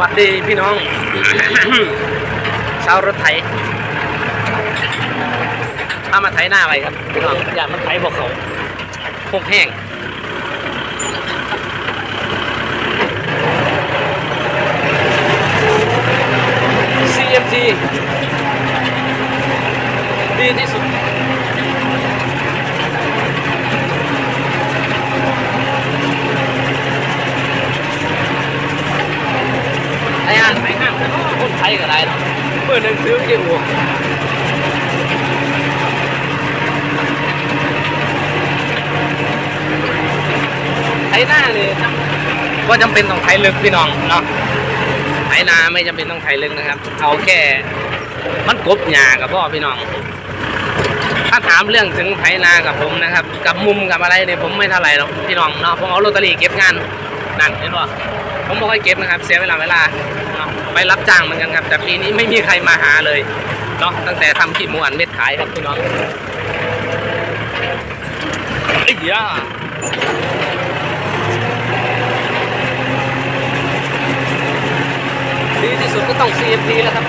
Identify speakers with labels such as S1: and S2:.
S1: วัสดีพี่น้อง ชาวรถไถถ้ามาไถหน้าไปครับพี่น้องอย่ามันไถบอกเขาพวกแห้ง CMT ดีที่สุด ไอ้ห้างไอ้ห้าง คนไทยก็ได้เนาะเมื่อหนึ่งซื้อเกี่ยวไถหน้านี่ก็จำเป็นต้องไถลึกพี่น้องเนาะไถนาไม่จำเป็นต้องไถลึกนะครับ เอาแค่มันกบหญ้ากับพ่อพี่น้อง ถ้าถามเรื่องถึงไถนากับผมนะครับ กับมุมกับอะไรเนี่ยผมไม่เท่าไหร่หรอกพี่น้องเนาะผมเอาลอตเตอรี่เก็บงานนั่นเห็นป่ะผมบอกให้เก็บนะครับ เสียเวลาเวลาเนาะ ไปรับจ้างเหมือนกันครับ แต่ปีนี้ไม่มีใครมาหาเลยเนาะตั้งแต่ทำขีดหมูอันเม็ดขายครับพี่น้องไอ้เหี้ยดีที่สุดก็ต้อง CMT แล้วครับ